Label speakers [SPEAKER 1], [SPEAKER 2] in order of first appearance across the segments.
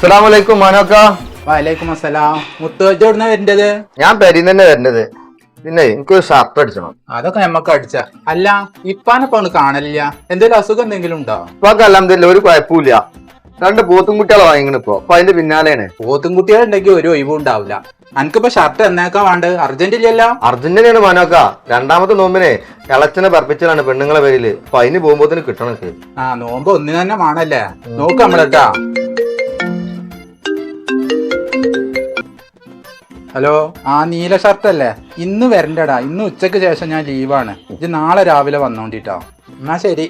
[SPEAKER 1] അസ്സലാമലൈക്കും മാനോക്ക.
[SPEAKER 2] വലൈക്കും അസ്സലാം എവിടുന്ന വരേണ്ടത്?
[SPEAKER 1] ഞാൻ പെരിന്ന് തന്നെ വരേണ്ടത്. പിന്നെ എനിക്കൊരു ഷർട്ട് അടിച്ചണം.
[SPEAKER 2] അതൊക്കെ നമ്മക്ക് അടിച്ച. അല്ല ഇപ്പാനപ്പോ ഒന്ന് കാണലില്ല. എന്തെങ്കിലും അസുഖം എന്തെങ്കിലും ഉണ്ടോ?
[SPEAKER 1] ഇപ്പൊ അലഹമില്ല ഒരു കുഴപ്പമില്ല രണ്ട് പോത്തും കുട്ടികളെ വാങ്ങിക്കണ ഇപ്പൊ അപ്പൊ അതിന്റെ പിന്നാലെയാണ്.
[SPEAKER 2] പോത്തും കുട്ടികളുണ്ടെങ്കിൽ ഒരു ഒഴിവും ഉണ്ടാവില്ല. എനിക്കിപ്പോ ഷർട്ട് എന്നേക്കാ വേണ്ട അർജന്റ് ഇല്ലല്ലോ?
[SPEAKER 1] അർജന്റീനയാണ് മനോക്ക. രണ്ടാമത്തെ നോമ്പിനെ ഇളച്ചനെ പറപ്പിച്ചതാണ് പെണ്ണുങ്ങളെ പേരിൽ. അപ്പൊ അതിന് പോകുമ്പോത്തിന് കിട്ടണക്ക്
[SPEAKER 2] ആ നോമ്പ് ഒന്നിനെ തന്നെ വേണല്ലേ? നോക്ക് നമ്മളെട്ടാ ഹലോ? ആ നീല ഷർട്ട് അല്ലേ? ഇന്ന് വരണ്ടടാ. ഇന്ന് ഉച്ചയ്ക്ക് ശേഷം ഞാൻ ലീവാണ്. ഇത് നാളെ രാവിലെ വന്നോണ്ടിട്ടോ. എന്നാ ശരി.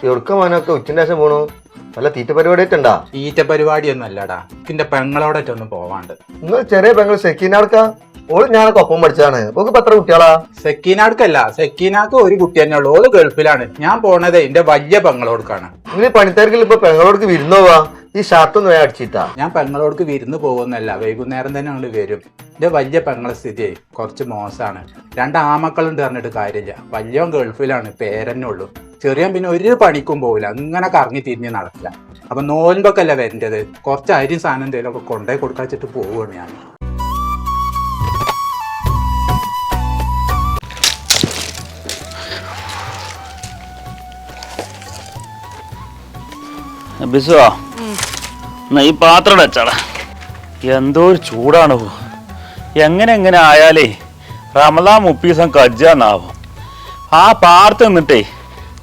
[SPEAKER 1] ചെറുക്കമാനൊക്കെ മാനോക്ക ശേഷം പോണു. നല്ല തീറ്റ പരിപാടി ഉണ്ടാ?
[SPEAKER 2] ഈറ്റ പരിപാടിയൊന്നും അല്ലടാ. ഇതിന്റെ പെങ്ങളോടൊറ്റൊന്നും പോവാണ്ട്.
[SPEAKER 1] നിങ്ങൾ ചെറിയ പെങ്ങൾ സെക്കീനാർക്ക ഓൾ ഞാനൊക്കെ ഒപ്പം പഠിച്ചാണ് ഓക്ക് ഇപ്പൊ എത്ര കുട്ടികളാ?
[SPEAKER 2] സെക്കീനാർക്കല്ല സെക്കീനാക്ക് ഒരു കുട്ടി തന്നെ ഉള്ളു. ഓൾ ഗൾഫിലാണ്. ഞാൻ പോണത് എന്റെ വലിയ പെങ്ങളോടുക്കാണ്.
[SPEAKER 1] നിങ്ങൾ പണിത്തേർക്കിൽ ഇപ്പൊ പെങ്ങളോടക്ക് വിരുന്ന് പോവാ ഈ ഷർട്ട് ഒന്ന് അടിച്ചിട്ടാ.
[SPEAKER 2] ഞാൻ പെങ്ങളോടക്ക് വിരുന്ന് പോകുന്നല്ല വൈകുന്നേരം തന്നെ അങ്ങോട്ട് വരും. എന്റെ വലിയ പെങ്ങളെ സ്ഥിതി കുറച്ച് മോശമാണ് രണ്ട് ആമക്കളുണ്ട് പറഞ്ഞിട്ട് കാര്യമില്ല. വലിയവൻ ഗൾഫിലാണ് പേരന്നെ ചെറിയ പിന്നെ ഒരു പണിക്കും പോവില്ല ഇങ്ങനെ കറങ്ങി തിരിഞ്ഞ് നടക്കില്ല. അപ്പൊ നോൻപൊക്കെ അല്ല വരേണ്ടത്? കുറച്ച് അരി സാധനം എന്തെങ്കിലും ഒക്കെ കൊണ്ടുപോയി കൊടുക്കാച്ചിട്ട് പോവുകയാണ് ഞാൻ.
[SPEAKER 3] ബിസുവാ? എന്നാ ഈ പാത്രം അച്ചാടാ എന്തോ ഒരു ചൂടാണ്. എങ്ങനെ എങ്ങനെ ആയാലേ റമദാൻ മുപ്പീസം കജ്ജാന്നാവും. ആ പാർത്ത് നിന്നിട്ടേ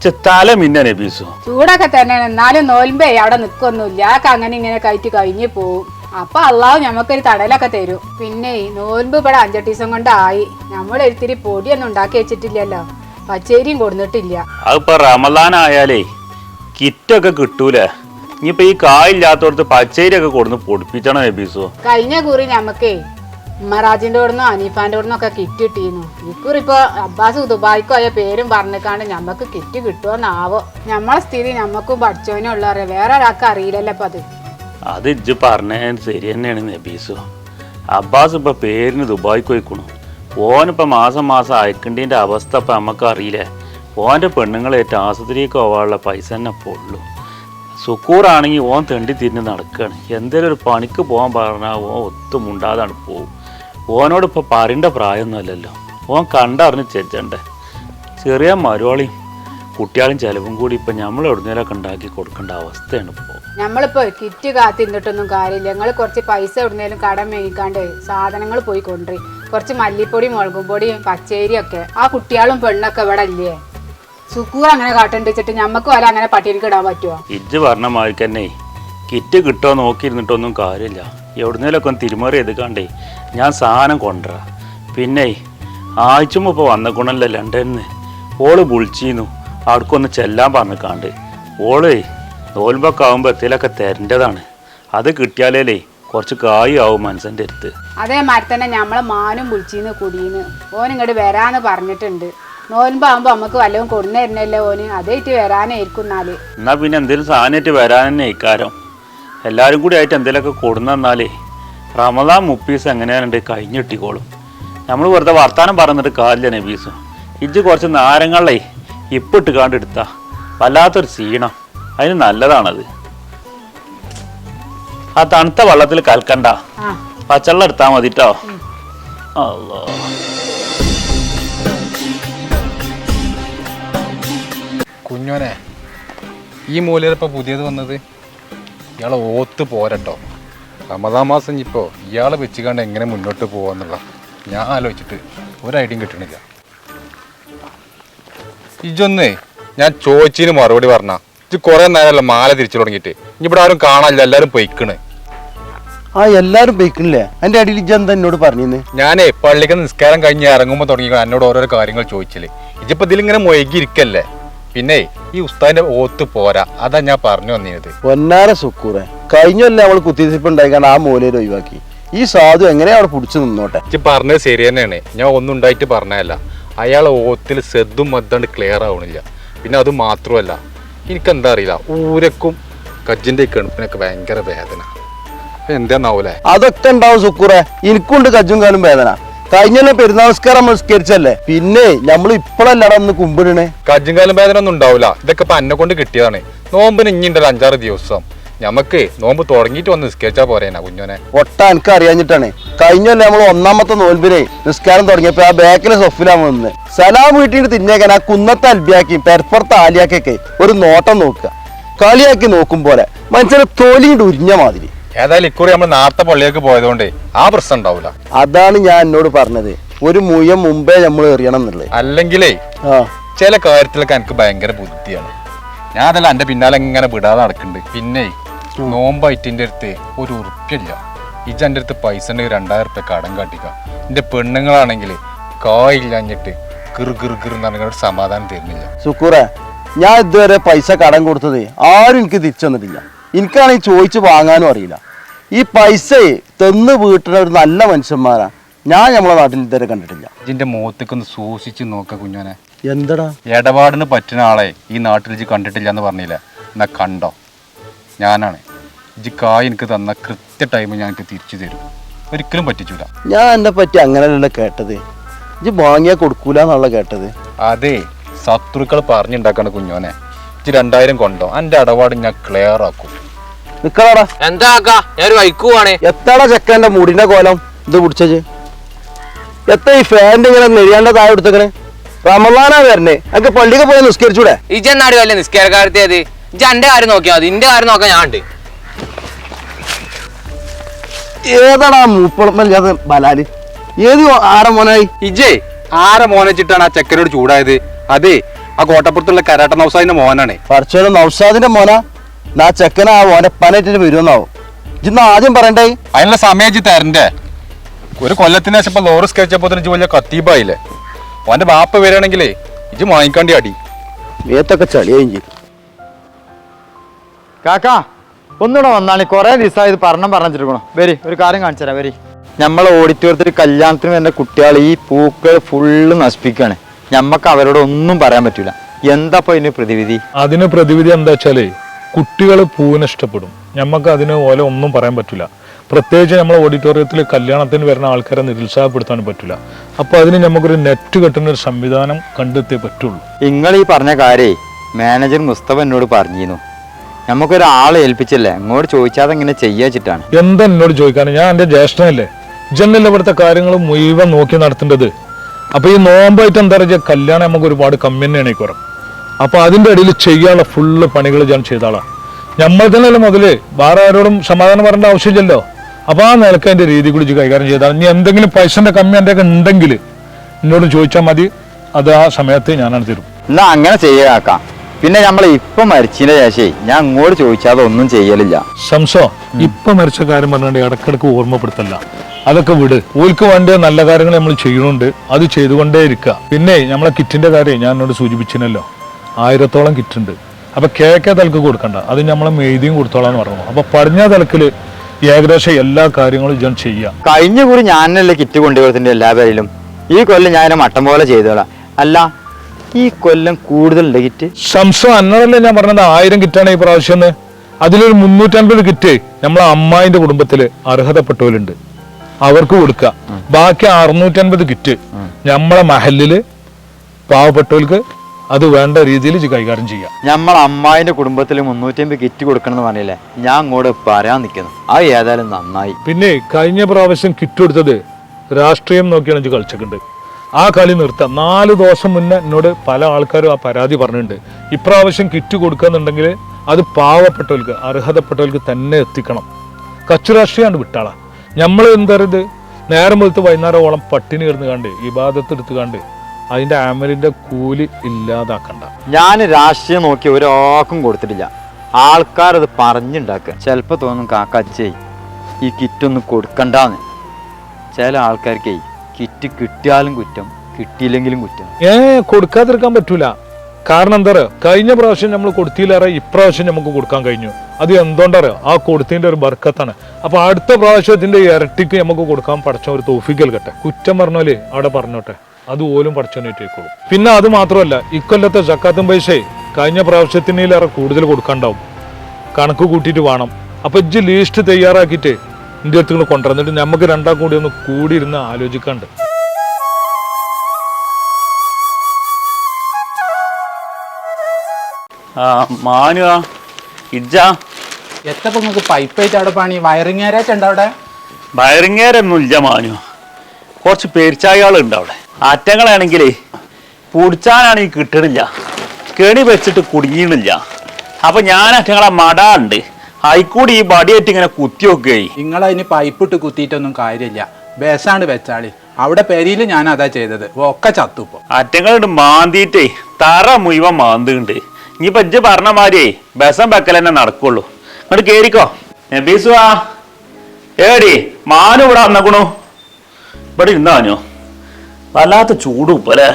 [SPEAKER 3] ചിത്താല മിന്നനെ പീസു
[SPEAKER 4] ചൂടൊക്കെ തന്നെയാണ്. എന്നാലും നോൽമ്പേ അവിടെ നിക്കൊന്നുമില്ല. ആക്കെ അങ്ങനെ ഇങ്ങനെ കയറ്റി കഴിഞ്ഞു പോവും. അപ്പൊ അള്ളാഹു ഞമ്മക്കൊരു തടലൊക്കെ തരും. പിന്നെ നോൽമ്പ് ഇവിടെ അഞ്ചെട്ട് ദിവസം കൊണ്ടായി. നമ്മൾ ഒരിത്തിരി പൊടിയൊന്നും ഉണ്ടാക്കി വെച്ചിട്ടില്ലല്ലോ. പച്ചേരിയും കൊടുന്നിട്ടില്ല
[SPEAKER 3] അതിപ്പോ റമദാൻ ആയാലേ കിറ്റൊക്കെ കിട്ടൂലേ? ഇനിയിപ്പോ ഈ കായില്ലാത്തടത്ത് പച്ചരിയൊക്കെ കൊടുന്ന് പൊടിപ്പിച്ചണം എബീസോ
[SPEAKER 4] കഴിഞ്ഞ കുറി നമുക്ക് ഉമ്മറാജിന്റെ ഓടുന്നോ അനീഫാന്റെ ഓടുന്നോ ഒക്കെ കിറ്റ് കിട്ടിയിരുന്നു. ഇക്കുറി ഇപ്പൊ അബ്ബാസ് ദുബായിക്കോ ആയ പേരും പറഞ്ഞിക്കാണ്ട് ഞമ്മക്ക് കിറ്റ് കിട്ടുമോന്നാവോ ഞമ്മളെ സ്ഥിതി ഞമ്മക്കും പഠിച്ചവനും ഉള്ള അറിയാം. വേറെ ഒരാൾക്ക് അറിയില്ലല്ലോ അപ്പൊ അത്.
[SPEAKER 3] അത് ഇജ്ജ് പറഞ്ഞ ശരി തന്നെയാണ് നബീസു അബ്ബാസ് ഇപ്പൊ പേരിന് ദുബായിക്ക് പോയിക്കണു ഓനിപ്പോ മാസം മാസം അയക്കേണ്ടതിന്റെ അവസ്ഥ ഇപ്പൊ നമുക്ക് അറിയില്ലേ? ഓന്റെ പെണ്ണുങ്ങളെ ആശുപത്രിക്ക് പോവാനുള്ള പൈസ തന്നെ പൊള്ളു സുക്കൂറാണെങ്കിൽ ഓൻ തെണ്ടി തിരിഞ്ഞ് നടക്കുകയാണ് എന്തേലും ഒരു പണിക്ക് പോകാൻ പറഞ്ഞാൽ ഓൻ ഒത്തും മുണ്ടാതാണ് പോവും. ഓനോട് ഇപ്പോൾ പറയേണ്ട പ്രായമൊന്നുമല്ലല്ലോ. ഓൻ കണ്ടറിഞ്ഞ് ചെച്ചണ്ടേ ചെറിയ മരുവാളിയും കുട്ടികളും ചിലവും കൂടി ഇപ്പം നമ്മൾ എവിടുന്നേലൊക്കെ ഉണ്ടാക്കി കൊടുക്കേണ്ട അവസ്ഥയാണ് ഇപ്പോൾ
[SPEAKER 4] നമ്മളിപ്പോൾ കിറ്റ് കാത്തിന്നിട്ടൊന്നും കാര്യമില്ല. ഞങ്ങൾ കുറച്ച് പൈസ എവിടുന്നേലും കടം മേടിക്കാണ്ട് സാധനങ്ങൾ പോയി കൊണ്ടുപോയി കുറച്ച് മല്ലിപ്പൊടി മുളകും പൊടിയും പച്ചേരിയൊക്കെ. ആ കുട്ടികളും പെണ്ണൊക്കെ ഇവിടെ ഇല്ലേ? സുക്കൂർ അങ്ങനെ കാട്ടണ്ടിച്ചിട്ട് ഞമ്മക്ക് വരെ അങ്ങനെ പട്ടിണിക്ക് ഇടാൻ പറ്റുമോ
[SPEAKER 3] ഇജ്ജ് പറഞ്ഞ തന്നെ. കിറ്റ് കിട്ടോ നോക്കിയിരുന്നിട്ടൊന്നും കാര്യമില്ല. എവിടുന്നേലൊക്കെ ഒന്ന് തിരുമറി എടുക്കാണ്ടേ. ഞാൻ സാധനം കൊണ്ടുവരാം. പിന്നെ ആഴ്ച ഇപ്പോൾ വന്ന ലണ്ടനിൽ ലണ്ടനിന്ന്. ഓൾ വിളിച്ചിരുന്നു. അവിടേക്കൊന്ന് ചെല്ലാൻ പറഞ്ഞിക്കാണ്ട്. ഓൾ നോൽമ്പൊക്കെ ആകുമ്പോൾ എത്തിലൊക്കെ തരേണ്ടതാണ്. അത് കിട്ടിയാലേ കുറച്ച് കായാവും ആവും മനസ്സിന്റെ അടുത്ത്.
[SPEAKER 4] അതേമാതിരി തന്നെ ഞമ്മളെ മാനും വിളിച്ചീന്ന് കുടീന്ന്. ഓൻ ഇങ്ങോട്ട് വരാന്ന് പറഞ്ഞിട്ടുണ്ട്. നോൻപാകുമ്പോ നമുക്ക് വല്ലതും കൊടുന്നേരുന്നല്ലേ ഓന്. അതേറ്റ് വരാനായിരിക്കും
[SPEAKER 3] എന്നാൽ. എന്നാ പിന്നെ എന്തെങ്കിലും സാധനമായിട്ട് വരാൻ തന്നെ ഇക്കാരം. എല്ലാവരും കൂടി ആയിട്ട് എന്തെങ്കിലുമൊക്കെ കൊടുന്നെന്നാലേ റമദാൻ മുപ്പീസ് എങ്ങനെയാണ്ട് കഴിഞ്ഞിട്ടിക്കോളും നമ്മൾ വെറുതെ വർത്താനം പറഞ്ഞിട്ട് കാലില്ല നബീസ്. ഇജ്ജ് കുറച്ച് നാരങ്ങളെ ഇപ്പിട്ട് കാണ്ട് എടുത്താ. വല്ലാത്തൊരു സീണം അതിന് നല്ലതാണത്. ആ തണുത്ത വെള്ളത്തിൽ
[SPEAKER 4] കൽക്കണ്ട.
[SPEAKER 3] പച്ചവെള്ളം എടുത്താൽ മതിട്ടോ. അല്ലോ
[SPEAKER 5] കുഞ്ഞോനെ ഈ മൂലയിലിപ്പോൾ പുതിയത് വന്നത് ഇയാളെ ഓത്ത് പോരട്ടോ. റമദാ മാസം ഇപ്പോൾ ഇയാളെ വെച്ചുകൊണ്ട് എങ്ങനെ മുന്നോട്ട് പോകാന്നുള്ള ഞാൻ ആലോചിച്ചിട്ട് ഒരു ഐഡിയും കിട്ടണില്ല. ഇജൊന്നേ ഞാൻ ചോദിച്ചതിന് മറുപടി പറഞ്ഞ ഇത് കുറേ നേരമല്ല മാല തിരിച്ചു തുടങ്ങിയിട്ട്. ഇനി ഇവിടെ ആരും കാണാനില്ല എല്ലാവരും പൊയ്ക്കണ്.
[SPEAKER 6] ആ എല്ലാരും പൊയ്ക്കണില്ലേ? എന്റെ അടിയിൽ ഇജ് എന്താ എന്നോട് പറഞ്ഞിന്ന്
[SPEAKER 5] ഞാനേ പള്ളിക്ക് നിസ്കാരം കഴിഞ്ഞ് ഇറങ്ങുമ്പോൾ തുടങ്ങി എന്നോട് ഓരോരോ കാര്യങ്ങൾ ചോദിച്ചില്ലേ ഇജിപ്പോൾ ഇതിലിങ്ങനെ മൊയ്കിയിരിക്കല്ലേ പിന്നെ ഈ ഉസ്താദിന്റെ ഓത്ത് പോരാ. അതാ ഞാൻ പറഞ്ഞു വന്നിരുന്നത്.
[SPEAKER 6] പൊന്നാര സുക്കൂറെ. കഴിഞ്ഞല്ലേ നമ്മൾ കുത്തിത്തിരിപ്പ് ഉണ്ടായിക്കാണ്ട് ആ മൂലയിൽ ഒഴിവാക്കി. ഈ സാധു എങ്ങനെയാ അവിടെ പിടിച്ചു നിന്നോട്ടെ?
[SPEAKER 5] ഇജ്ജ് പറഞ്ഞത് ശരി തന്നെയാണ്. ഞാൻ ഒന്നും ഉണ്ടായിട്ട് പറഞ്ഞതല്ല. അയാൾ ഓത്തിൽ സെദ്ദും മദ്ദണ്ട് ക്ലിയർ ആവണില്ല. പിന്നെ അത് മാത്രമല്ല എനിക്ക് എന്താ അറിയില്ല. ഊരക്കും കജ്ജിന്റെ കെണുപ്പിനൊക്കെ ഭയങ്കര വേദന. എന്താന്നാവൂലേ?
[SPEAKER 6] അതൊക്കെ ഉണ്ടാവും സുക്കൂറെ. എനിക്കുണ്ട് കജ്ജും കാലും വേദന. കഴിഞ്ഞ പെരുന്നാമസ്കാരം നമസ്കരിച്ചല്ലേ പിന്നെ നമ്മൾ ഇപ്പോഴല്ലടാ ഒന്ന് കുമ്പിടണേ?
[SPEAKER 5] കജ്ജുംകാലം വേദന ഒന്നും ഉണ്ടാവില്ല ഇതൊക്കെ ഇപ്പൊ എന്നെ കൊണ്ട് കിട്ടിയതാണ്. നോമ്പിന് ഇനിയുണ്ടല്ലോ അഞ്ചാറ് ദിവസം. നമുക്ക് നോമ്പ് തുടങ്ങിയിട്ട് വന്ന് നിസ്കരിച്ചാ പോരേനാ കുഞ്ഞോനെ.
[SPEAKER 6] ഒട്ട എനിക്ക് അറിയാഞ്ഞിട്ടാണ്. കഴിഞ്ഞല്ലേ നമ്മൾ ഒന്നാമത്തെ നോൽബിനെ നിസ്കാരം തുടങ്ങിയപ്പോ ആ ബാക്കിലെ സൊഫിലാണ് നിന്ന്. സലാം വീട്ടിട്ട് തിന്നേക്കാൻ ആ കുന്നത്തെ അൽബിയാക്കി പെരപ്പുറത്തെ ആലിയാക്കൊക്കെ ഒരു നോട്ടം നോക്കുക. കളിയാക്കി നോക്കും പോലെ മനുഷ്യനെ തോലിയിട്ട് ഉരിഞ്ഞ മാതിരി.
[SPEAKER 5] ഏതായാലും ഇക്കുറി നമ്മൾ നാർത്തെ പള്ളിയൊക്കെ പോയതുകൊണ്ട് ആ പ്രശ്നം ഉണ്ടാവില്ല
[SPEAKER 6] അതാണ് ഞാൻ എന്നോട് പറഞ്ഞത്. ഒരു മുയം മുമ്പേ നമ്മൾ എറിയണം എന്നുള്ളത്
[SPEAKER 5] അല്ലെങ്കിലേ
[SPEAKER 6] ആ.
[SPEAKER 5] ചില കാര്യത്തിലൊക്കെ എനിക്ക് ഭയങ്കര ബുദ്ധിയാണ്. ഞാൻ അതല്ല എന്റെ പിന്നാലെ ഇങ്ങനെ വിടാതെ നടക്കുന്നുണ്ട് പിന്നെ നോമ്പായിട്ടിന്റെ അടുത്ത് ഒരു ഉറുപ്പില്ല ഇജ് എന്റെ അടുത്ത് പൈസ ഉണ്ടെങ്കിൽ രണ്ടായിരം റുപ്യ കടം കാട്ടിക്ക. എന്റെ പെണ്ണുങ്ങളാണെങ്കിൽ കായില്ലാഞ്ഞിട്ട് കിറു കിറു കിറു എന്ന് പറഞ്ഞ ഒരു സമാധാനം തരുന്നില്ല.
[SPEAKER 6] സുക്കൂറ ഞാൻ ഇതുവരെ പൈസ കടം കൊടുത്തത് ആരും എനിക്ക് തിരിച്ചു തന്നിട്ടില്ല എനിക്കാണെങ്കിൽ ചോദിച്ച് വാങ്ങാനും അറിയില്ല. ഈ പൈസ തെന്ന് വീട്ടുന്ന ഒരു നല്ല മനുഷ്യന്മാരാണ് ഞാൻ നമ്മളെ നാട്ടിൽ ഇതുവരെ കണ്ടിട്ടില്ല.
[SPEAKER 5] ഇതിന്റെ മുഖത്തേക്ക് ഒന്ന് സൂക്ഷിച്ച് നോക്ക കുഞ്ഞോനെ.
[SPEAKER 6] എന്തടാ?
[SPEAKER 5] ഇടപാടിന് പറ്റുന്ന ആളെ ഈ നാട്ടിൽ ഇജ് കണ്ടിട്ടില്ല എന്ന് പറഞ്ഞില്ല? എന്നാ കണ്ടോ? ഞാനാണ്. ഇജ് കായ് എനിക്ക് തന്ന കൃത്യ ടൈം ഞാൻ എനിക്ക് തിരിച്ചു തരും. ഒരിക്കലും പറ്റിച്ചൂല.
[SPEAKER 6] ഞാൻ എന്നെ പറ്റി അങ്ങനെയല്ല കേട്ടത്. ഇജ്ജ് വാങ്ങിയാ കൊടുക്കൂല എന്നുള്ള കേട്ടത്.
[SPEAKER 5] അതെ ശത്രുക്കൾ പറഞ്ഞുണ്ടാക്കണ കുഞ്ഞോനെ. ഇജ് രണ്ടായിരം കൊണ്ടോ? എന്റെ ഇടപാട് ഞാൻ ക്ലിയർ ആക്കും.
[SPEAKER 6] നിക്കടാടാ
[SPEAKER 7] എന്താ ആക്കാ ഞാൻ ഒരു വൈക്ക് പോവാണേ.
[SPEAKER 6] എത്താടാ ചെക്കന്റെ മുടിന്റെ കോലം? ഇത് പിടിച്ചത്. എത്ര ഈ ഫാന്റെ ഇങ്ങനെ നെരിയാണ്ട താഴെ എടുത്തേക്കണേ? റമലാനാ വരണേ. എനിക്ക് പള്ളിക്ക് പോയി നിസ്കരിച്ചൂടെ?
[SPEAKER 7] ഇജെന്നാടി വല്ല നിസ്കാരക്കാരത്തേത് ഇജ്ജ് ഇജ എന്റെ കാര്യം നോക്കിയാൽ മതി. ഇന്റെ കാര്യം നോക്കാൻ ഞാൻ ഉണ്ട്.
[SPEAKER 6] ഏതാടാ മൂപ്പളമല്ലാതെ ബലാൽ. ഏത് ആരെ മോനായി?
[SPEAKER 5] ഇജേ ആരെ മോനച്ചിട്ടാണ് ആ ചെക്കനോട് ചൂടായത്? അതെ ആ കോട്ടപ്പുറത്തുള്ള കരാട്ട നൗസാദിന്റെ മോനാണ്.
[SPEAKER 6] പറച്ചോല നൗസാദിന്റെ മോനാ? നാ ചെക്കനാ ഓന്റെ പനറ്റിന് വരുമെന്നാവും. ഇന്ന് ആദ്യം പറയണ്ടേ?
[SPEAKER 5] അതിനുള്ള സമയം ഇജ്ജ് തരണ്ടേ? ഒരു കൊല്ലത്തിന് ശേഷം ഇപ്പൊ ലോറി സ്കെച്ചപ്പോ ഇജ്ജ് വലിയ കത്തീബായില്ലേ? ഓന്റെ ബാപ്പ വരികയാണെങ്കിലേ ഇജ്ജ് വാങ്ങിക്കാണ്ടി അടി.
[SPEAKER 6] മേത്തൊക്കെ ചളിയായി
[SPEAKER 8] കാക്കാ ഒന്നുകൂടെ വന്നാണ്. കുറേ ദിവസമായി ഇത് പറഞ്ഞു പറഞ്ഞിരിക്കണോ വരി ഒരു കാര്യം കാണിച്ചു തരാം വരി. നമ്മളെ ഓഡിറ്റോറിയത്തിൽ കല്യാണത്തിന് വരുന്ന കുട്ടികൾ ഈ പൂക്കൾ ഫുള്ള് നശിപ്പിക്കുകയാണ്. ഞമ്മക്ക് അവരോട് ഒന്നും പറയാൻ പറ്റൂല. എന്താപ്പോ ഇതിന് പ്രതിവിധി?
[SPEAKER 9] അതിന് പ്രതിവിധി എന്താ വെച്ചാൽ കുട്ടികൾ പൂവിനെ ഇഷ്ടപ്പെടും. ഞമ്മക്ക് അതിന് ഓലെ ഒന്നും പറയാൻ പറ്റില്ല പ്രത്യേകിച്ച് നമ്മൾ ഓഡിറ്റോറിയത്തിൽ കല്യാണത്തിന് വരുന്ന ആൾക്കാരെ നിരുത്സാഹപ്പെടുത്താൻ പറ്റില്ല അപ്പോൾ അതിന് നമുക്കൊരു നെറ്റ് കെട്ടുന്ന ഒരു സംവിധാനം കണ്ടെത്തിയേ പറ്റുള്ളൂ.
[SPEAKER 8] നിങ്ങൾ ഈ പറഞ്ഞ കാര്യേ മാനേജർ മുസ്തഫ എന്നോട് പറഞ്ഞിരുന്നു. നമുക്കൊരാളെ ഏൽപ്പിച്ചല്ലേ? ഇങ്ങോട്ട് ചോദിച്ചാതെ ഇങ്ങനെ ചെയ്യാച്ചിട്ടാണ്
[SPEAKER 9] എന്താ എന്നോട് ചോദിക്കാൻ ഞാൻ എന്റെ ജ്യേഷ്ഠനല്ലേ? ഇവിടുത്തെ കാര്യങ്ങൾ മുഴുവൻ നോക്കി നടത്തേണ്ടത്? അപ്പൊ ഈ നോമ്പായിട്ട് എന്താ പറയുക കല്യാണം നമുക്ക് ഒരുപാട് കമ്മി തന്നെയാണ് ഈ കുറം അപ്പൊ അതിന്റെ ഇടയിൽ ചെയ്യാനുള്ള ഫുള്ള് പണികൾ ഞാൻ ചെയ്താളാം നമ്മൾ തന്നെയല്ലേ മുതൽ വേറെ ആരോടും സമാധാനം പറയേണ്ട ആവശ്യമില്ലല്ലോ. അപ്പൊ ആ നിലയ്ക്ക് അതിന്റെ രീതി കൂടി ഇജ്ജ് കൈകാര്യം ചെയ്താൽ ഇനി എന്തെങ്കിലും പൈസന്റെ കമ്മി എന്റെ ഒക്കെ ഉണ്ടെങ്കിൽ എന്നോട് ചോദിച്ചാൽ മതി അത് ആ സമയത്ത് ഞാനാണ് തരും.
[SPEAKER 8] എന്നാ അങ്ങനെ ചെയ്യാക്കാം. പിന്നെ നമ്മൾ ഇപ്പൊ മരിച്ചതിന്റെ ശേഷേ ഞാൻ അങ്ങോട്ട് ചോദിച്ചാൽ ഒന്നും ചെയ്യലില്ല.
[SPEAKER 9] ശംസോ ഇപ്പൊ മരിച്ച കാര്യം പറഞ്ഞുകൊണ്ട് ഇടക്കിടക്ക് ഓർമ്മപ്പെടുത്തല്ല. അതൊക്കെ വിട്. ഓൽക്ക് വേണ്ട നല്ല കാര്യങ്ങൾ നമ്മൾ ചെയ്യണുണ്ട് അത് ചെയ്തുകൊണ്ടേ ഇരിക്കുക പിന്നെ നമ്മളെ കിറ്റിന്റെ കാര്യം ഞാൻ എന്നോട് സൂചിപ്പിച്ചിനല്ലോ. ആയിരത്തോളം കിറ്റ് ഉണ്ട് അപ്പൊ കേക്ക തലക്ക് കൊടുക്കണ്ട? അത് നമ്മളെ മെയ്തിയും കൊടുത്തോളാന്ന് പറഞ്ഞു. അപ്പൊ പറഞ്ഞ തലക്കിൽ ഏകദേശം എല്ലാ കാര്യങ്ങളും ഞാൻ ചെയ്യാം.
[SPEAKER 8] കഴിഞ്ഞ കുറി ഞാനല്ലേ കിറ്റ് കൊണ്ടുപോകത്തിന്റെ എല്ലാ പേരിലും. ഈ കൊല്ലം ഞാൻ മട്ടം പോലെ ചെയ്തോളാം. അല്ല ഈ കൊല്ലം കൂടുതൽ കിറ്റ്?
[SPEAKER 9] ശംസം അന്നതല്ലേ ഞാൻ പറഞ്ഞത് ആയിരം കിറ്റാണ് ഈ പ്രാവശ്യം അതിലൊരു മുന്നൂറ്റൻപത് കിറ്റ് നമ്മളെ അമ്മായിന്റെ കുടുംബത്തിൽ അർഹതപ്പെട്ടവരുണ്ട് അവർക്ക് കൊടുക്കുക ബാക്കി അറുന്നൂറ്റൻപത് കിറ്റ് നമ്മളെ മഹലിൽ പാവപ്പെട്ടവർക്ക് അത് വേണ്ട രീതിയിൽ കൈകാര്യം ചെയ്യാം.
[SPEAKER 8] നമ്മളെ അമ്മായിന്റെ കുടുംബത്തിൽ മുന്നൂറ്റമ്പത് കിറ്റ് കൊടുക്കണം എന്ന് പറഞ്ഞില്ലേ? ഞാൻ അങ്ങോട്ട് പറയാൻ നിൽക്കുന്നു അത് ഏതായാലും നന്നായി.
[SPEAKER 9] പിന്നെ കഴിഞ്ഞ പ്രാവശ്യം കിറ്റ് കൊടുത്തത് രാഷ്ട്രീയം നോക്കിയാണ് എനിക്ക് കളിച്ചിട്ടുണ്ട് ആ കളി നിർത്താം നാല് ദിവസം മുന്നേ എന്നോട് പല ആൾക്കാരും ആ പരാതി പറഞ്ഞിട്ടുണ്ട്. ഇപ്രാവശ്യം കിറ്റ് കൊടുക്കുന്നുണ്ടെങ്കിൽ അത് പാവപ്പെട്ടവർക്ക് അർഹതപ്പെട്ടവർക്ക് തന്നെ എത്തിക്കണം. കച്ചു രാഷ്ട്രീയമാണ് വിട്ടാളാ. നമ്മൾ എന്തരുത് നേരം വെളുത്ത് വൈകുന്നേരമോളം പട്ടിണി കിടന്ന് കണ്ട് ഇബാദത്ത് എടുത്ത് കണ്ട് അതിന്റെ ആമലിന്റെ കൂലി ഇല്ലാതാക്കണ്ട.
[SPEAKER 8] ഞാൻ രാഷ്ട്രീയം നോക്കി ഒരാൾക്കും കൊടുത്തിട്ടില്ല. ആൾക്കാരത് പറഞ്ഞുണ്ടാക്കുക ചിലപ്പോൾ തോന്നും കാക്കച്ചേ ഈ കിറ്റ് കിറ്റൊന്നും കൊടുക്കണ്ടെന്ന്. ചില ആൾക്കാർക്ക് കിറ്റ് കിട്ടിയാലും കുറ്റം കിട്ടിയില്ലെങ്കിലും കുറ്റം.
[SPEAKER 9] ഏ കൊടുക്കാതിരിക്കാൻ പറ്റൂല. കാരണം എന്താ കഴിഞ്ഞ പ്രാവശ്യം നമ്മൾ കൊടുത്തില്ലേറെ ഇപ്രാവശ്യം നമുക്ക് കൊടുക്കാൻ കഴിഞ്ഞു. അത് എന്തുകൊണ്ടറിയോ? ആ കൊടുത്തിന്റെ ഒരു ബർക്കത്താണ്. അപ്പൊ അടുത്ത പ്രാവശ്യത്തിന്റെ ഇരട്ടിക്ക് നമുക്ക് കൊടുക്കാൻ പഠിച്ച ഒരു തോഫിക്കൽ കട്ടെ കുറ്റം പറഞ്ഞോലേ അവിടെ പറഞ്ഞോട്ടെ. അത് പോലും പഠിച്ചോന്നേറ്റേക്കോളും പിന്നെ അത് മാത്രമല്ല ഇക്കൊല്ലത്തെ സക്കാത്തും പൈസയെ കഴിഞ്ഞ പ്രാവശ്യത്തിനേലേറെ കൂടുതൽ കൊടുക്കാണ്ടാവും. കണക്ക് കൂട്ടിയിട്ട് വേണം. അപ്പൊ ഇജ്ജ് ലീസ്റ്റ് തയ്യാറാക്കിയിട്ട് ഇന്ത്യ അടുത്ത് കൊണ്ടുവന്നിട്ട് നമുക്ക് രണ്ടാം കൂടി ഒന്ന് കൂടിയിരുന്ന് ആലോചിക്കാണ്ട്.
[SPEAKER 3] ആ മാനുവാ. ഇജ്ജ.
[SPEAKER 2] എത്തപ്പോ അവിടെ പണി ഏരാച്ചുണ്ട് അവിടെ?
[SPEAKER 3] വയറിങ്ങേരൊന്നും ഇല്ല മാനു. കുറച്ച് പേരിച്ചായകളുണ്ട് അവിടെ. അറ്റങ്ങളാണെങ്കിലേ പുടിച്ചാനാണെങ്കിൽ കിട്ടണില്ല. കെണി വെച്ചിട്ട് കുടുങ്ങിയിണില്ല. അപ്പൊ ഞാൻ അറ്റങ്ങളെ മടാണ്ട് അയിക്കൂടി ഈ ബടിയായിട്ട് ഇങ്ങനെ കുത്തി നോക്കുകയായി
[SPEAKER 2] നിങ്ങൾ അതിന് പൈപ്പ് ഇട്ട് കുത്തിയിട്ടൊന്നും കാര്യമില്ല. ബേസാണ് വെച്ചാളി. അവിടെ പെരിയിൽ ഞാൻ അതാ ചെയ്തത്. ഒക്കെ ചത്തുപ്പോ
[SPEAKER 3] അറ്റങ്ങളുണ്ട് മാന്തിയിട്ടേ. തറ മുഴുവൻ മാന്തുണ്ട്. ഇനിയിപ്പൊ ഇജ്ജ് പറഞ്ഞ മാതിരിയേ ബസം വെക്കൽ തന്നെ നടക്കുള്ളൂ. അങ്ങോട്ട് കേറിക്കോ. നബീസുവാ ഏടി മാനു ഇവിടെ വന്നക്കണു. ഇവിടെ ഇരുന്നാനോ വല്ലാത്ത ചൂടും ഇപ്പല്ലേ?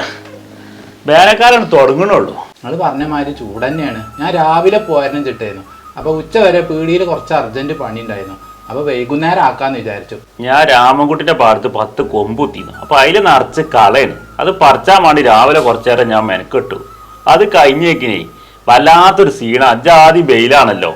[SPEAKER 3] വേനൽക്കാലാണ് തുടങ്ങണുള്ളൂ.
[SPEAKER 2] നിങ്ങൾ പറഞ്ഞ മാതിരി ചൂട് തന്നെയാണ്. ഞാൻ രാവിലെ പോയാലും ചിട്ടായിരുന്നു അപ്പൊ ഉച്ച വരെ പീടിയിൽ കുറച്ച് അർജന്റ് പണി ഉണ്ടായിരുന്നു അപ്പൊ വൈകുന്നേരം ആക്കാന്ന് വിചാരിച്ചു.
[SPEAKER 3] ഞാൻ രാമൻകുട്ടിന്റെ പാടത്ത് പത്ത് കൊമ്പുത്തിന്നു അപ്പൊ അതിൽ നിറച്ച് കളയാണ്. അത് പറിച്ചാൻ വേണ്ടി രാവിലെ കുറച്ചേരം ഞാൻ മെനക്കെട്ടു. അത് കഴിഞ്ഞേക്കിനേ വല്ലാത്തൊരു സീണ അജാതി വെയിലാണല്ലോ.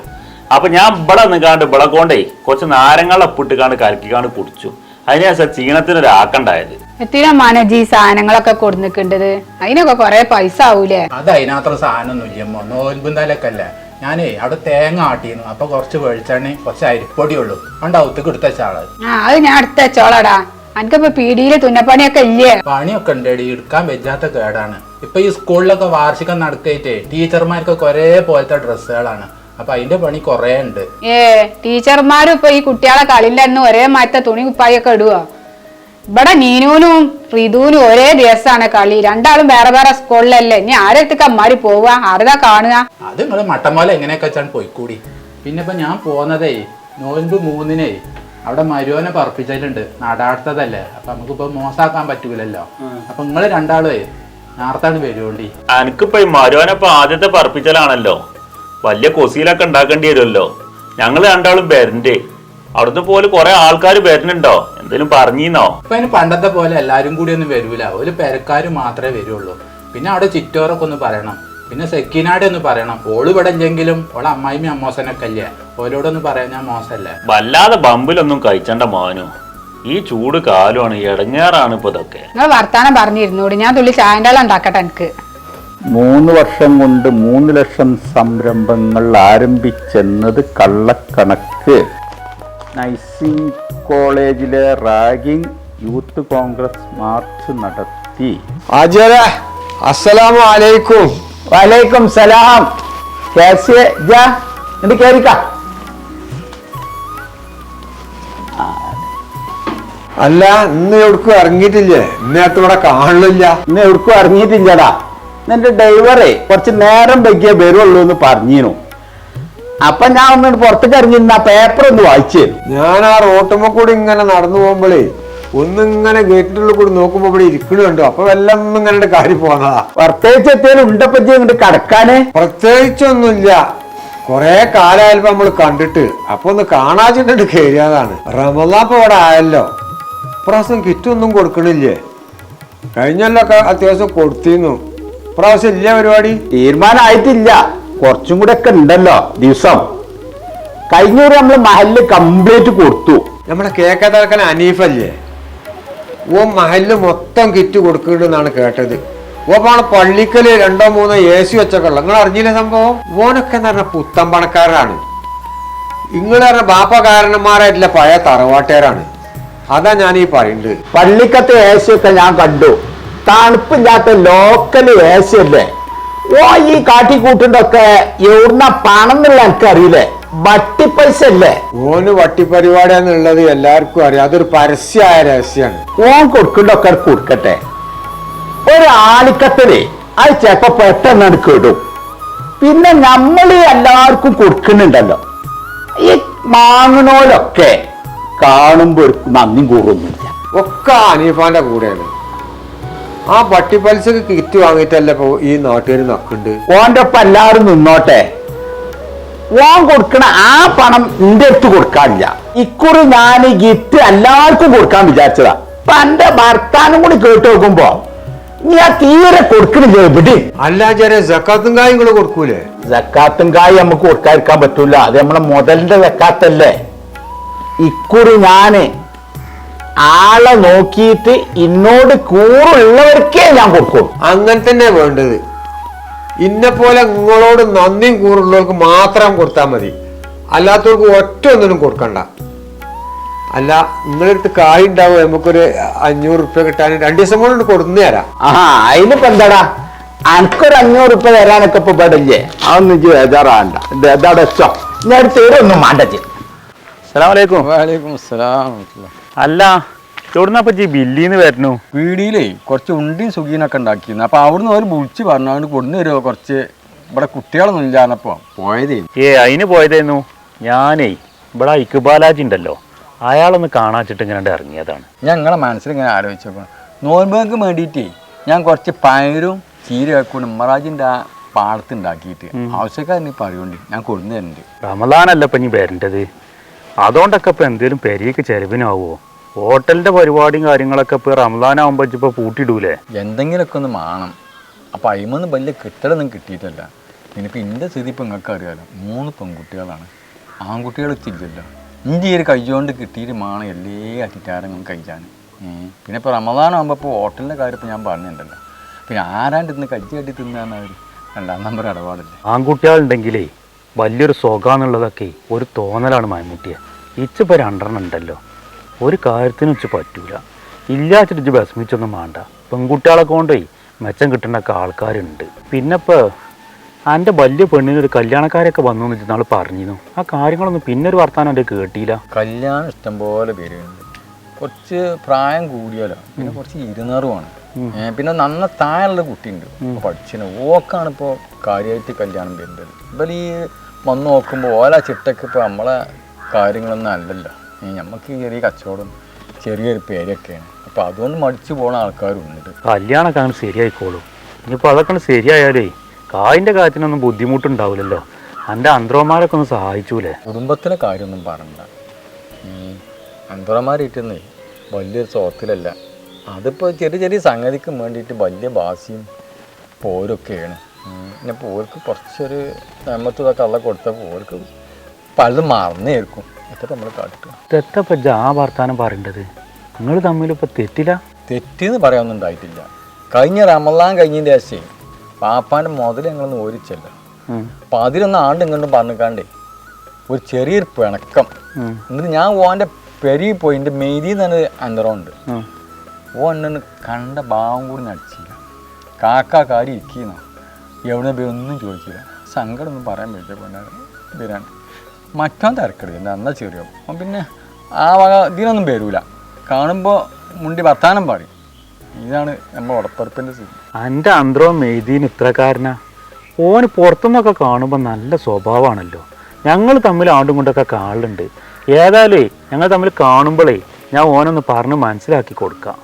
[SPEAKER 3] അപ്പൊ ഞാൻ ഇവിടെ നിൽക്കാണ്ട് ഇവിടെ കൊണ്ടേ കുറച്ച് നാരങ്ങളെ ഉപ്പിട്ടുകാണ്ട് കലക്കിക്കാണ്ട് കുടിച്ചു. അതിനനുസരിച്ച് ചീണത്തിനൊരു ആക്കണ്ടായത്
[SPEAKER 4] എത്തിനാ മാനജി? സാധനങ്ങളൊക്കെ കൊടുന്നിക്കേണ്ടത്. അതിനൊക്കെ കൊറേ പൈസ ആവൂലേ?
[SPEAKER 2] അത് അതിനകത്ര സാധനമൊന്നുമില്ല ഞാനേ അവിടെ തേങ്ങ ആട്ടിയിരുന്നു അപ്പൊ കുറച്ച് വെളിച്ചെണ്ണി കുറച്ച് അരിപ്പൊടി പണ്ട് ഔത്തേക്ക് എടുത്ത ചാൾ.
[SPEAKER 4] ആ അത് ഞാൻ എടുത്തച്ചോളടാ എനിക്കിപ്പോ പീടിയിൽ തുന്നപ്പണിയൊക്കെ ഇല്ലേ?
[SPEAKER 2] പണിയൊക്കെ ഉണ്ടേടി. എടുക്കാൻ വെച്ചാത്ത കേടാണ്. ഇപ്പൊ ഈ സ്കൂളിലൊക്കെ വാർഷികം നടത്തിയിട്ട് ടീച്ചർമാർക്കൊക്കെ കൊറേ പോലത്തെ ഡ്രസ്സുകളാണ്. അപ്പൊ അതിന്റെ പണി കുറേ ഉണ്ട്.
[SPEAKER 4] ഏ ടീച്ചർമാരും ഇപ്പൊ ഈ കുട്ടികളെ കളിന്റെ അന്ന് ഒരേ മാറ്റ തുണി കുപ്പായൊക്കെ ഇടുക ഇവിടെ നീനൂനും റിതുവിനും ഒരേ ദിവസമാണ് കളി. രണ്ടാളും വേറെ വേറെ സ്കൂളിലല്ലേ. ഇനി ആരെടുത്തേക്ക് അമ്മാരി പോവുക ആരതാ കാണുക?
[SPEAKER 2] അത് നിങ്ങൾ മട്ടമോലെ എങ്ങനെയൊക്കെ വെച്ചാണ് പോയിക്കൂടി. പിന്നെ ഇപ്പൊ ഞാൻ പോന്നതേ നോയമ്പ് മൂന്നിനേ അവിടെ മരുവനെ പറപ്പിച്ചിട്ടുണ്ട് നാടാടുത്തതല്ലേ അപ്പൊ നമുക്കിപ്പോ മോശമാക്കാൻ പറ്റൂലല്ലോ. അപ്പൊ നിങ്ങൾ രണ്ടാളേ നേർത്താണ് വരുവോണ്ടി?
[SPEAKER 3] എനിക്കിപ്പോ ഈ മരുവനപ്പൊ ആദ്യത്തെ പറപ്പിച്ചലാണല്ലോ. വലിയ കൊസിയിലൊക്കെ ഉണ്ടാക്കേണ്ടി വരുമല്ലോ. ഞങ്ങൾ രണ്ടാളും വരണ്ടേ അവിടുന്ന് പോലെ കൊറേ ആൾക്കാർ വരുന്നുണ്ടോ? എന്തേലും പറഞ്ഞീന്നോ?
[SPEAKER 2] ഇപ്പൊ അതിന് പണ്ടത്തെ പോലെ എല്ലാരും കൂടി ഒന്നും വരൂല. ഒരു പെരക്കാര് മാത്രമേ വരുള്ളൂ. പിന്നെ അവിടെ ചിറ്റോറൊക്കെ ഒന്ന് പറയണം. പിന്നെ സെക്കിനാട് ഒന്ന് പറയണം. ഓൾ ഇവിടെ ഇല്ലെങ്കിലും ഓളെ അമ്മായിമ്മ അമ്മോസനൊക്കെ അല്ലേ ഓലോടൊന്ന് പറയാൻ ഞാൻ മോശമല്ലേ
[SPEAKER 3] വല്ലാതെ ബമ്പിലൊന്നും കഴിച്ചണ്ട മോനു. ഈ ചൂട് കാലമാണ് ഇടങ്ങാറാണ് ഇപ്പൊ ഇതൊക്കെ.
[SPEAKER 4] നിങ്ങൾ വർത്താനം പറഞ്ഞിരുന്നു ഞാൻ തുള്ളി ചായന്റെ ഉണ്ടാക്കട്ടെ എനിക്ക്.
[SPEAKER 10] മൂന്ന് വർഷം കൊണ്ട് മൂന്ന് ലക്ഷം സംരംഭങ്ങൾ ആരംഭിച്ചെന്നത് കള്ളക്കണക്ക്. നൈസിംഗ് കോളേജിലെ റാഗിംഗ് യൂത്ത് കോൺഗ്രസ് മാർച്ച് നടത്തി.
[SPEAKER 11] ആചാര അസ്സലാമു അലൈക്കും.
[SPEAKER 10] വലൈക്കും സലാം. കേസിയെ ജാ എന്നിട്ട് കേറിക്ക.
[SPEAKER 11] അല്ല ഇന്ന് എവിടക്കും ഇറങ്ങിയിട്ടില്ലേ? ഇന്നത്തെ ഇവിടെ കാണില്ല
[SPEAKER 10] ഇന്ന് എവിടക്കും ഇറങ്ങിയിട്ടില്ലടാ. നിന്റെ ഡ്രൈവറെ കുറച്ച് നേരം വൈകിയേ വരുള്ളൂ എന്ന് പറഞ്ഞിരുന്നു. അപ്പൊ ഞാൻ ഒന്ന് പുറത്തേക്ക് ഇറങ്ങിയിരുന്ന പേപ്പർ ഒന്ന് വായിച്ചേ.
[SPEAKER 11] ഞാൻ ആ റോട്ടുമ്പോ കൂടി ഇങ്ങനെ നടന്നു പോകുമ്പോഴേ ഒന്നിങ്ങനെ ഗേറ്റിനുള്ളിൽ കൂടി നോക്കുമ്പോ ഇവിടെ ഇരിക്കണുണ്ടോ അപ്പൊ എല്ലാം ഇങ്ങനെ കാര്യം പോന്നതാ
[SPEAKER 10] പ്രത്യേകിച്ച് എത്തേലും ഉണ്ടപ്പറ്റി ഇങ്ങോട്ട് കടക്കാന്?
[SPEAKER 11] പ്രത്യേകിച്ചൊന്നുമില്ല. കൊറേ കാലമായപ്പോ നമ്മൾ കണ്ടിട്ട്. അപ്പൊ ഒന്ന് കാണാച്ചിട്ടുണ്ട് കയറിയതാണ് റമദാപ്പ് ഇവിടെ ആയല്ലോ. ഇപ്രാവശ്യം കിറ്റൊന്നും കൊടുക്കണില്ലേ? കഴിഞ്ഞല്ലൊക്കെ അത്യാവശ്യം കൊടുത്തിരുന്നു. പ്രാവശ്യം ഇല്ല പരിപാടി?
[SPEAKER 10] തീരുമാനമായിട്ടില്ല കുറച്ചും കൂടെ ഒക്കെ ഉണ്ടല്ലോ ദിവസം. കഴിഞ്ഞൂറ് നമ്മൾ മഹൽ കംപ്ലീറ്റ് കൊടുത്തു.
[SPEAKER 11] നമ്മളെ കേക്കത്തറക്കൻ അനീഫല്ലേ? ഓ മഹൽ മൊത്തം കിറ്റ് കൊടുക്കുന്നുണ്ടെന്നാണ് കേട്ടത്. ഓ പോണ പള്ളിക്കൽ രണ്ടോ മൂന്നോ എ സി വെച്ചൊക്കെ നിങ്ങൾ അറിഞ്ഞില്ല സംഭവം? ഓനൊക്കെ എന്ന് പറഞ്ഞ പുത്തൻ പണക്കാരാണ്. നിങ്ങൾ പറഞ്ഞ ബാപ്പ കാരണന്മാരായിട്ടുള്ള പഴയ തറവാട്ടുകാരാണ്. അതാ ഞാൻ ഈ പറയുന്നത്
[SPEAKER 10] പള്ളിക്കത്തെ ഏശയൊക്കെ ഞാൻ കണ്ടു. തണുപ്പില്ലാത്ത ലോക്കൽ ഏശയല്ലേ ഓ ഈ കാട്ടിക്കൂട്ടുണ്ടൊക്കെ എവിടുന്ന പണം എന്നുള്ള എനിക്കറിയില്ലേ? വട്ടി പൈസ അല്ലേ
[SPEAKER 11] ഓന് വട്ടിപ്പരിപാടിയാന്നുള്ളത് എല്ലാവർക്കും അറിയാം. അതൊരു പരസ്യമായ രഹസ്യമാണ്
[SPEAKER 10] ഓൻ കൊടുക്കണ്ടൊക്കെ കൊടുക്കട്ടെ. ഒരാളിക്കത്തിന് അത് ചിലപ്പോ പെട്ടെന്ന് കേടും. പിന്നെ നമ്മൾ എല്ലാവർക്കും കൊടുക്കുന്നുണ്ടല്ലോ. ഈ മാങ്ങണോലൊക്കെ കാണുമ്പോ ഒരു നന്ദി കൂറൊന്നുമില്ല
[SPEAKER 11] ഒക്കെ അനീഫാന്റെ കൂടെയാണ്. ആ വട്ടിപ്പലിശക്ക് കിറ്റ് വാങ്ങിയിട്ടല്ലേ ഇപ്പൊ ഈ നാട്ടുകാർ നക്കുണ്ട്
[SPEAKER 10] ഓന്റെ ഒപ്പം എല്ലാവരും നിന്നോട്ടെ. ഓൻ കൊടുക്കണ ആ പണം എന്റെ അടുത്ത് കൊടുക്കാനില്ല. ഇക്കുറി ഞാൻ ഈ ഗിഫ്റ്റ് എല്ലാവർക്കും കൊടുക്കാൻ വിചാരിച്ചതാ. അപ്പൊ എന്റെ ഭർത്താനും കൂടി കേട്ട് നോക്കുമ്പോ നീ ആ തീരെ കൊടുക്കണില്ല എവിടെ
[SPEAKER 11] അല്ല ചെറിയ ജക്കാത്തും കായും കൂടെ കൊടുക്കൂലേ?
[SPEAKER 10] ജക്കാത്തും കായ് നമുക്ക് കൊടുക്കാതിരിക്കാൻ പറ്റൂല. അത് നമ്മളെ മുതലിന്റെ ജക്കാത്തല്ലേ ഇക്കുറി ഞാൻ ആളെ നോക്കിയിട്ട് ഇന്നോട് കൂറുള്ളവർക്കേ ഞാൻ കൊടുക്കും
[SPEAKER 11] അങ്ങനെ തന്നെ വേണ്ടത്. ഇന്നെ പോലെ നിങ്ങളോട് നന്ദിയും കൂറുള്ളവർക്ക് മാത്രം കൊടുത്താൽ മതി. അല്ലാത്തവർക്ക് ഒറ്റ ഒന്നിനും കൊടുക്കണ്ട. അല്ല നിങ്ങളടുത്ത് കായ് ഉണ്ടാവും നമുക്കൊരു അഞ്ഞൂറ് റുപ്യ കിട്ടാൻ രണ്ടു ദിവസം കൊണ്ട് കൊടുത്തു തരാം.
[SPEAKER 10] ആ അതിനിപ്പോ എന്താടാ? അനക്കൊരു അഞ്ഞൂറ് റുപ്യ തരാനൊക്കെ ഇപ്പൊ പെടില്ലേ അതൊന്നും ബേജാറാണ്ട ഇത് എതാടെ വെച്ചോ ഞാൻ ഒന്നും മാണ്ടച്ച്
[SPEAKER 3] അസ്സലാമലൈക്കും
[SPEAKER 12] വാലേക്കും അസ്സലാം
[SPEAKER 3] അല്ല എവിടുന്നപ്പോ ജി ബില്ലിന്ന് വരണു
[SPEAKER 12] പീടിയിലേ കുറച്ച് ഉണ്ടിയും സുഖീനൊക്കെ ഉണ്ടാക്കിയിരുന്നു. അപ്പൊ അവിടുന്ന് ഒരു വിളിച്ച് പറഞ്ഞു അവന് കൊണ്ടു വരുമോ കുറച്ച്? ഇവിടെ കുട്ടികളൊന്നും ഇല്ലാന്നപ്പോ പോയതേ.
[SPEAKER 3] ഏ അതിന് പോയതായിരുന്നു ഞാനേ ഇവിടെ ഇക്കുബാലാജി ഉണ്ടല്ലോ. അയാളൊന്ന് കാണാച്ചിട്ട് ഇങ്ങനെ ഇറങ്ങിയതാണ്.
[SPEAKER 12] ഞാൻ നിങ്ങളെ മനസ്സിൽ ഇങ്ങനെ ആലോചിച്ചപ്പോൾ നോൻബേക്ക് വേണ്ടിയിട്ടേ ഞാൻ കുറച്ച് പയറും ചീരയൊക്കെ ഉമ്മറാജിന്റെ ആ പാടത്ത് ഉണ്ടാക്കിയിട്ട് ആവശ്യക്കാരന് പറയുണ്ട് ഞാൻ കൊടുന്നു തരുന്നുണ്ട്
[SPEAKER 3] റമദാനല്ല ഇപ്പൊ ഇനി വരേണ്ടത്? അതുകൊണ്ടൊക്കെ ഇപ്പൊ എന്തേലും പെരിയൊക്കെ ചെലവിനാവോ? ഹോട്ടലിന്റെ പരിപാടിയും കാര്യങ്ങളൊക്കെ ഇപ്പൊ റമദാനാവുമ്പോ ഇപ്പൊ പൂട്ടിയിടൂലേ
[SPEAKER 12] എന്തെങ്കിലുമൊക്കെ ഒന്ന് മാണം. അപ്പം അയിമൊന്നും വലിയ കിട്ടലൊന്നും കിട്ടിയിട്ടല്ല. ഇനിയിപ്പോൾ എന്റെ സ്ഥിതി ഇപ്പം നിങ്ങൾക്ക് അറിയാലോ. മൂന്ന് പെൺകുട്ടികളാണ്. ആൺകുട്ടികൾ ഇച്ചില്ലല്ലോ ഇന്റെ ഈ ഒരു കൈകൊണ്ട് കിട്ടിയിട്ട് മാണം എല്ലാ അറ്റിറ്റാരങ്ങളും കഴിക്കാൻ പിന്നെ ഇപ്പോൾ റമദാനാകുമ്പോൾ ഇപ്പോൾ ഹോട്ടലിന്റെ കാര്യം ഇപ്പോൾ ഞാൻ പറഞ്ഞിട്ടുണ്ടല്ലോ. പിന്നെ ആരാണ്ട് ഇന്ന് കജ്ജി കട്ടി തിന്നാന്നവര് രണ്ടാം നമ്പർ ഇടപാടില്ല?
[SPEAKER 3] ആൺകുട്ടികളുണ്ടെങ്കിലേ വലിയൊരു സുഖാന്നുള്ളതൊക്കെ ഒരു തോന്നലാണ് മമ്മൂട്ടിയെ. ഇച്ചിപ്പോൾ രണ്ടെണ്ണം ഉണ്ടല്ലോ. ഒരു കാര്യത്തിനും ഇച്ച് പറ്റൂല. ഇല്ലാച്ചിട്ട് ഇച്ച് വിഷമിച്ചൊന്നും വേണ്ട പെൺകുട്ടികളെ കൊണ്ടേ മെച്ചം കിട്ടുന്നൊക്കെ ആൾക്കാരുണ്ട്. പിന്നെ ഇപ്പോൾ എന്റെ വലിയ പെണ്ണിന് ഒരു കല്യാണക്കാരൊക്കെ വന്നു എന്ന് നാൾ പറഞ്ഞിരുന്നു. ആ കാര്യങ്ങളൊന്നും പിന്നെ ഒരു വർത്താനം എന്റെ കേട്ടില്ല.
[SPEAKER 12] കല്യാണം ഇഷ്ടംപോലെ പേരുണ്ട് കുറച്ച് പ്രായം കൂടിയാലോ? പിന്നെ കുറച്ച് ഇരുന്നറുമാണ് പിന്നെ നന്ന താഴെയുള്ള കുട്ടിയുണ്ട്. പഠിച്ചിന്. ഓക്കാണ് ഇപ്പോൾ കാര്യമായിട്ട് കല്യാണം വരുന്നത്. ഇപ്പം ഈ വന്ന് നോക്കുമ്പോൾ ഓല ചിട്ടക്ക് ഇപ്പോൾ നമ്മളെ കാര്യങ്ങളൊന്നും അല്ലല്ലോ. ഈ നമുക്ക് ചെറിയ കച്ചവടം ചെറിയൊരു പേരൊക്കെയാണ്. അപ്പോൾ അതുകൊണ്ട് മടിച്ചു പോണ ആൾക്കാരുണ്ട്.
[SPEAKER 3] കല്യാണമൊക്കെ അങ്ങനെ ശരിയായിക്കോളും. ഇനിയിപ്പോൾ അതൊക്കെ ശരിയായാലേ കായിന്റെ കാര്യത്തിനൊന്നും ബുദ്ധിമുട്ടുണ്ടാവില്ലല്ലോ. എന്റെ അന്ത്രോമാരൊക്കെ ഒന്ന് സഹായിച്ചൂലേ?
[SPEAKER 12] കുടുംബത്തിലെ കാര്യമൊന്നും പറയണ്ട അന്തറന്മാരിട്ടുന്നേ വലിയൊരു സ്വത്തിലല്ല അതിപ്പോൾ ചെറിയ ചെറിയ സംഗതിക്കും വേണ്ടിയിട്ട് വലിയ ഭാഷയും പോരൊക്കെയാണ്. പിന്നെ പോർക്ക് കുറച്ചൊരു നമ്മത്ത് ഇതൊക്കെ അള്ള കൊടുത്തപ്പോൾ പോർക്ക് പലതും ഇരിക്കും ഇതൊക്കെ നമ്മൾ കാട്ടുക
[SPEAKER 3] തെറ്റപ്പ ആ വർത്താനം പറയേണ്ടത്? നിങ്ങൾ തമ്മിലിപ്പോൾ തെറ്റില്ല?
[SPEAKER 12] തെറ്റെന്ന് പറയാനൊന്നും ഉണ്ടായിട്ടില്ല. കഴിഞ്ഞ റമലാൻ കഴിഞ്ഞതിന്റെ ശേഷം പാപ്പാന്റെ മുതൽ ഞങ്ങളൊന്ന് ഓരിച്ചല്ല. അപ്പം അതിലൊന്ന് ആണ്ട് ഇങ്ങോട്ടും പറഞ്ഞിക്കാണ്ടേ ഒരു ചെറിയൊരു പിണക്കം. എന്നിട്ട് ഞാൻ ഓന്റെ പെരി പോയി എന്റെ മെയ്തി തന്നെ അന്തരമുണ്ട്. ഓ എന്നെ കണ്ട ഭാവം കൂടി നടിച്ചില്ല. കാക്ക കാരി ഇരിക്കുന്ന. എവിടെ പോയി ഒന്നും ചോദിച്ചില്ല. സങ്കടമൊന്നും പറയാൻ പറ്റില്ല പൊന്നാണ് മറ്റോൻ തിരക്കടി എന്താ എന്നാ ചെറിയ. അപ്പം പിന്നെ ആ വക ഇതിനൊന്നും വരൂല. കാണുമ്പോൾ മുണ്ടി വർത്താനം പാടി ഇതാണ് നമ്മൾ ഉടപ്പറപ്പിന്റെ സ്ഥിതി.
[SPEAKER 3] എന്റെ അന്ത്രോ മെയ്തീന് ഇത്രക്കാരനാ ഓന് പുറത്തുനിന്നൊക്കെ കാണുമ്പോൾ നല്ല സ്വഭാവമാണല്ലോ ഞങ്ങൾ തമ്മിൽ ആണ്ടും കൊണ്ടൊക്കെ കാണലുണ്ട് ഏതായാലേ ഞങ്ങൾ തമ്മിൽ കാണുമ്പോഴേ ഞാൻ ഓനൊന്ന് പറഞ്ഞ് മനസ്സിലാക്കി കൊടുക്കാം.